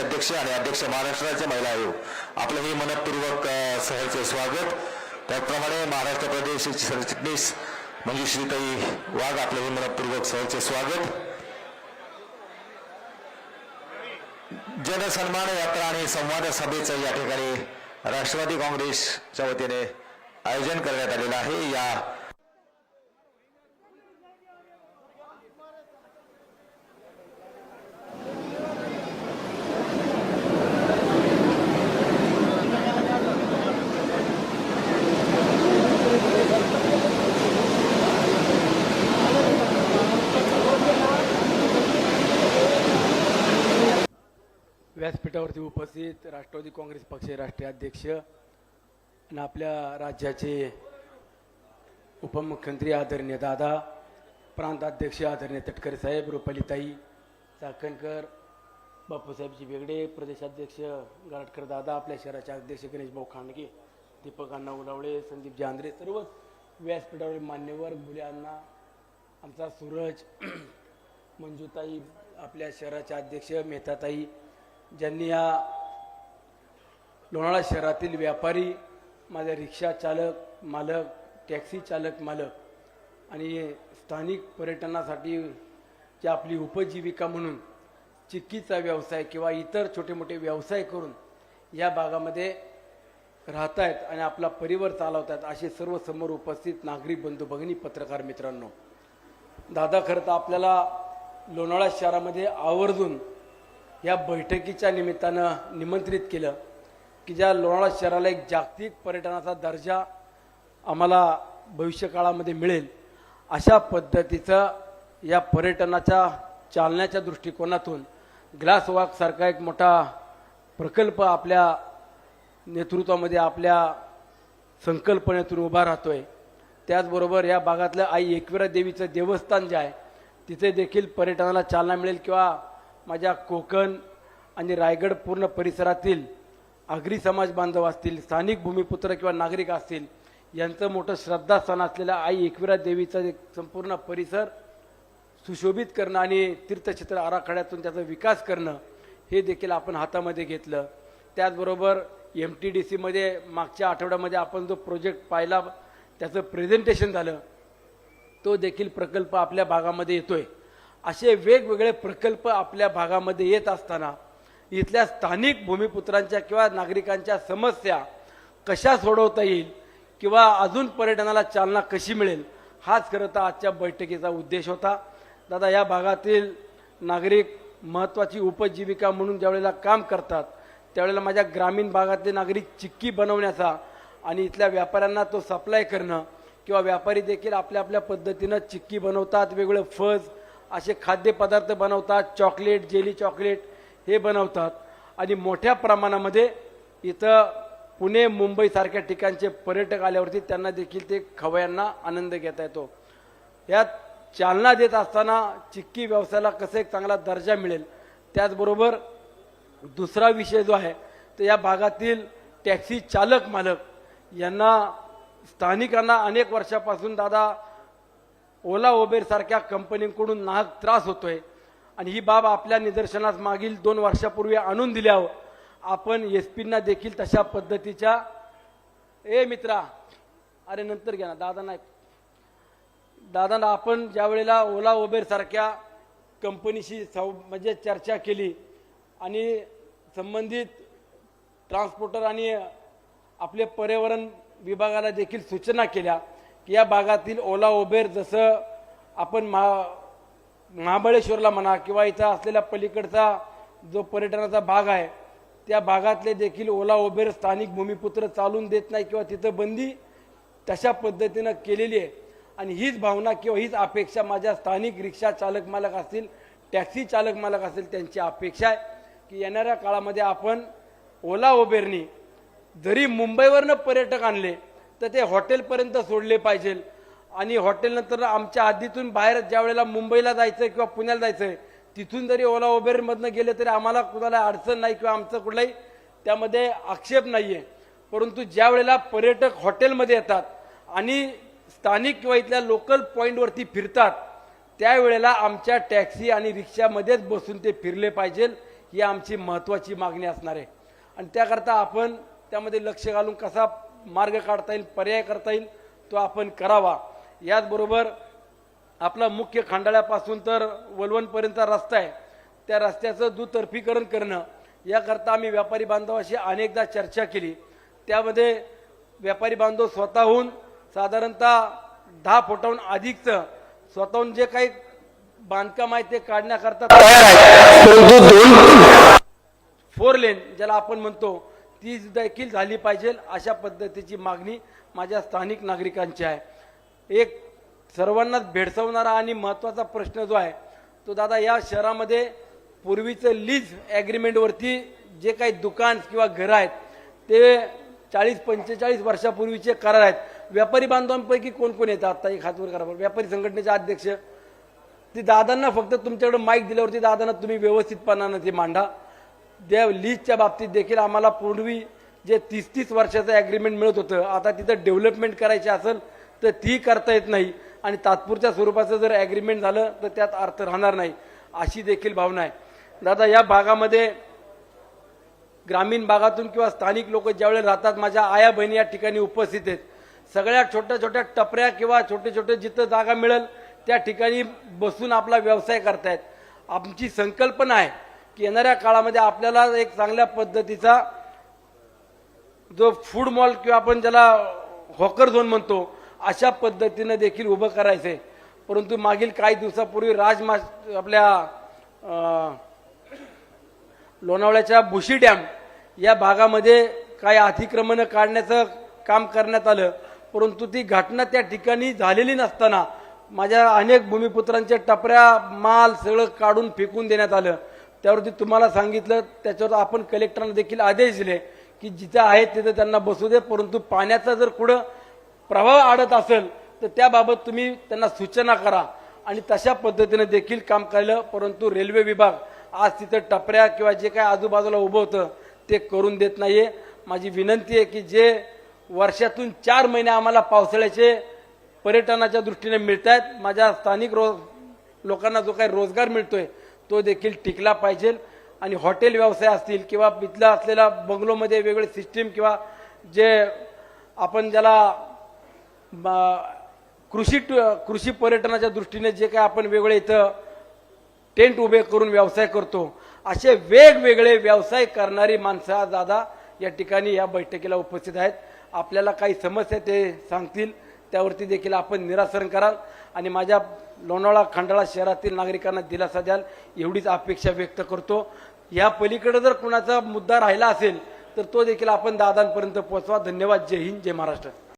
अध्यक्ष आणि अध्यक्ष महाराष्ट्राचे महिला आयोग. आपलं हे मनपूर्वक अ, सहर्ष स्वागत. त्याचप्रमाणे महाराष्ट्र प्रदेश सरचिटणीस मंजुश्रीताई वाघ आपलं हे मनपूर्वक सहर्ष स्वागत. जनसन्मान यात्रा आणि संवाद सभेचं या ठिकाणी राष्ट्रवादी काँग्रेसच्या वतीने आयोजन करण्यात आलेलं आहे. या व्यासपीठावरती उपस्थित राष्ट्रवादी काँग्रेस पक्षाचे राष्ट्रीय अध्यक्ष आणि आपल्या राज्याचे उपमुख्यमंत्री आदरणीय दादा प्रांताध्यक्ष आदरणीय तटकरे साहेब रुपालीताई चाकणकर बापूसाहेबजी बेगडे प्रदेशाध्यक्ष गारटकर दादा आपल्या शहराचे अध्यक्ष गणेश भाऊ खांडगे दीपक अण्णा उलावळे संदीपजी आंद्रे सर्वच व्यासपीठावरील मान्यवर मुलांना अण्णा आमचा सूरज मंजूताई आपल्या शहराचे अध्यक्ष मेहताताई ज्यांनी या लोणाळा शहरातील व्यापारी माझे रिक्षा चालक मालक टॅक्सी चालक मालक आणि स्थानिक पर्यटनासाठी जी आपली उपजीविका म्हणून चिक्कीचा व्यवसाय किंवा इतर छोटे मोठे व्यवसाय करून या भागामध्ये राहत आहेत आणि आपला परिवार चालवत आहेत असे सर्व समोर उपस्थित नागरिक बंधू भगिनी पत्रकार मित्रांनो. दादा खरं तर आपल्याला लोणाळा शहरामध्ये आवर्जून या बैठकीच्या निमित्तानं निमंत्रित केलं की ज्या लोणावळा शहराला एक जागतिक पर्यटनाचा दर्जा आम्हाला भविष्यकाळामध्ये मिळेल अशा पद्धतीचं या पर्यटनाच्या चालण्याच्या दृष्टिकोनातून ग्लास वॉकसारखा एक मोठा प्रकल्प आपल्या नेतृत्वामध्ये आपल्या संकल्पनेतून उभा राहतो आहे त्याचबरोबर या भागातलं आई एकविरा देवीचं देवस्थान जे आहे तिथे देखील पर्यटनाला चालना मिळेल किंवा माझ्या कोकण आणि रायगड पूर्ण परिसरातील आगरी समाज बांधव असतील स्थानिक भूमिपुत्र किंवा नागरिक असतील यांचं मोठं श्रद्धास्थान असलेलं आई एकविरा देवीचा एक संपूर्ण परिसर सुशोभित करणं आणि तीर्थक्षेत्र आराखड्यातून त्याचा विकास करणं हे देखील आपण हातामध्ये घेतलं. त्याचबरोबर एम टी डी सीमध्ये मागच्या आठवड्यामध्ये आपण जो प्रोजेक्ट पाहिला त्याचं प्रेझेंटेशन झालं तो देखील प्रकल्प आपल्या भागामध्ये येतो आहे असे वेगवेगळे प्रकल्प आपल्या भागामध्ये येत असताना इथल्या स्थानिक भूमिपुत्रांच्या किंवा नागरिकांच्या समस्या कशा सोडवता येईल किंवा अजून पर्यटनाला चालना कशी मिळेल हाच खरं तर आजच्या बैठकीचा उद्देश होता. दादा या भागातील नागरिक महत्त्वाची उपजीविका म्हणून ज्यावेळेला काम करतात त्यावेळेला माझ्या ग्रामीण भागातले नागरिक चिक्की बनवण्याचा आणि इथल्या व्यापाऱ्यांना तो सप्लाय करणं किंवा व्यापारी देखील आपल्या आपल्या पद्धतीनं चिक्की बनवतात वेगवेगळे फज असे खाद्यपदार्थ बनवतात चॉकलेट जेली चॉकलेट हे बनवतात. आणि मोठ्या प्रमाणामध्ये इथं पुणे मुंबईसारख्या ठिकाणचे पर्यटक आल्यावरती त्यांना देखील ते खवयांना आनंद घेता येतो. यात चालना देत असताना चिक्की व्यवसायाला कसं एक चांगला दर्जा मिळेल त्याचबरोबर दुसरा विषय जो आहे तर या भागातील टॅक्सी चालक मालक यांना स्थानिकांना अनेक वर्षापासून दादा ओला ओबेर सारख्या कंपनीकडून नाहक त्रास होतोय. आणि ही बाब आपल्या निदर्शनास मागील दोन वर्षापूर्वी आणून दिल्यावर आपण एस पींना देखील तशा पद्धतीच्या ए मित्रा. अरे नंतर घ्या ना. दादा नाही दादांना आपण ज्या वेळेला ओला ओबेर सारख्या कंपनीशी सौ म्हणजे चर्चा केली आणि संबंधित ट्रान्सपोर्टर आणि आपले पर्यावरण विभागाला देखील सूचना केल्या या भागातील ओला ओबेर जसं आपण महा महाबळेश्वरला म्हणा किंवा इथं असलेल्या पलीकडचा जो पर्यटनाचा भाग आहे त्या भागातले देखील ओला ओबेर स्थानिक भूमिपुत्र चालून देत नाही किंवा तिथं बंदी तशा पद्धतीनं केलेली आहे. आणि हीच भावना किंवा हीच अपेक्षा माझ्या स्थानिक रिक्षा चालक मालक असतील टॅक्सी चालक मालक असतील त्यांची अपेक्षा आहे की येणाऱ्या काळामध्ये आपण ओला ओबेरनी जरी मुंबईवरनं पर्यटक आणले तर ते हॉटेलपर्यंत सोडले पाहिजे. आणि हॉटेलनंतर आमच्या हद्दीतून बाहेर ज्या वेळेला मुंबईला जायचं किंवा पुण्याला जायचं तिथून जरी ओला उबेरमधनं गेले तरी आम्हाला कुणाला अडचण नाही किंवा आमचं कुठलाही त्यामध्ये आक्षेप नाही आहे परंतु ज्या वेळेला पर्यटक हॉटेलमध्ये येतात आणि स्थानिक किंवा इथल्या लोकल पॉईंटवरती फिरतात त्यावेळेला आमच्या टॅक्सी आणि रिक्षामध्येच बसून ते फिरले पाहिजे ही आमची महत्त्वाची मागणी असणार आहे. आणि त्याकरता आपण त्यामध्ये लक्ष घालून कसा मार्ग काढता येईल पर्याय करता येईल तो आपण करावा. याचबरोबर आपला मुख्य खंडाळ्यापासून तर वलवणपर्यंतचा रस्ता आहे. त्या रस्त्याचं दुतर्फीकरण करणं याकरता आम्ही व्यापारी बांधवाशी अनेकदा चर्चा केली. त्यामध्ये व्यापारी बांधव स्वतःहून साधारणतः दहा फुटाहून अधिकचं स्वतःहून जे काही बांधकाम आहे ते काढण्याकरता तयार आहे परंतु दोन फोर लेन ज्याला आपण म्हणतो ती देखील झाली पाहिजे अशा पद्धतीची मागणी माझ्या स्थानिक नागरिकांची आहे. एक सर्वांनाच भेडसावणारा आणि महत्त्वाचा प्रश्न जो आहे तो दादा या शहरामध्ये पूर्वीचं लीज ॲग्रीमेंटवरती जे काही दुकान किंवा घरं आहेत ते चाळीस पंचेचाळीस वर्षापूर्वीचे करार आहेत. व्यापारी बांधवांपैकी कोण कोण येतात आता एक हातवर करा व्यापारी संघटनेचे अध्यक्ष. ती दादांना फक्त तुमच्याकडे माईक दिल्यावरती दादांना तुम्ही व्यवस्थितपणानं ते मांडा. त्या लीजच्या बाबतीत देखील आम्हाला पूर्वी जे तीस तीस वर्षाचं ॲग्रीमेंट मिळत होतं आता तिथं डेव्हलपमेंट करायची असेल तर ती करता येत नाही. आणि तात्पुरत्या स्वरूपाचं जर ॲग्रीमेंट झालं तर त्यात अर्थ राहणार नाही अशी देखील भावना आहे. दादा या भागामध्ये ग्रामीण भागातून किंवा स्थानिक लोक ज्यावेळेला राहतात माझ्या आया बहिणी या ठिकाणी उपस्थित आहेत. सगळ्या छोट्या छोट्या टपऱ्या किंवा छोटे छोटे जिथं जागा मिळेल त्या ठिकाणी बसून आपला व्यवसाय करतायत. आमची संकल्पना आहे की येणाऱ्या काळामध्ये आपल्याला एक चांगल्या पद्धतीचा जो फूड मॉल किंवा आपण ज्याला हॉकर झोन म्हणतो अशा पद्धतीनं देखील उभं करायचं परंतु मागील काही दिवसापूर्वी राजमा आपल्या लोणावळ्याच्या भुशी डॅम या भागामध्ये काही अतिक्रमणं काढण्याचं काम करण्यात आलं. परंतु ती घटना त्या ठिकाणी झालेली नसताना माझ्या अनेक भूमिपुत्रांच्या टपऱ्या माल सगळं काढून फेकून देण्यात आलं. त्यावरती तुम्हाला सांगितलं त्याच्यावर आपण कलेक्टरांना देखील आदेश दिले की जिथं आहेत तिथं त्यांना बसू दे परंतु पाण्याचा जर कुठं प्रभाव आडत असेल तर त्याबाबत तुम्ही त्यांना सूचना करा. आणि तशा पद्धतीने देखील काम केलं परंतु रेल्वे विभाग आज तिथं टपऱ्या किंवा जे काय आजूबाजूला उभं होतं ते करून देत नाही माझी विनंती आहे की जे वर्षातून चार महिने आम्हाला पावसाळ्याचे पर्यटनाच्या दृष्टीने मिळत आहेत माझ्या स्थानिक रो लोकांना जो काही रोजगार मिळतोय तो देखील टिकला पाहिजे. आणि हॉटेल व्यवसाय असतील किंवा इथला असलेला बंगलोमध्ये वेगळे सिस्टीम किंवा जे आपण ज्याला ब- कृषी कृषी पर्यटनाच्या दृष्टीने जे काय आपण वेगळे इथं टेंट उभे करून व्यवसाय करतो असे वेगवेगळे व्यवसाय करणारी माणसं आज दादा या ठिकाणी या बैठकीला उपस्थित आहेत. आपल्याला काही समस्या ते सांगतील त्यावरती देखील आपण निरासरण कराल. आणि माझ्या लोणावळा खंडाळा शहरातील नागरिकांना दिलासा द्याल एवढीच अपेक्षा व्यक्त करतो. या पलीकडे जर कुणाचा मुद्दा राहिला असेल तर तो देखील आपण दादांपर्यंत पोहोचवा. धन्यवाद. जय हिंद जय महाराष्ट्र.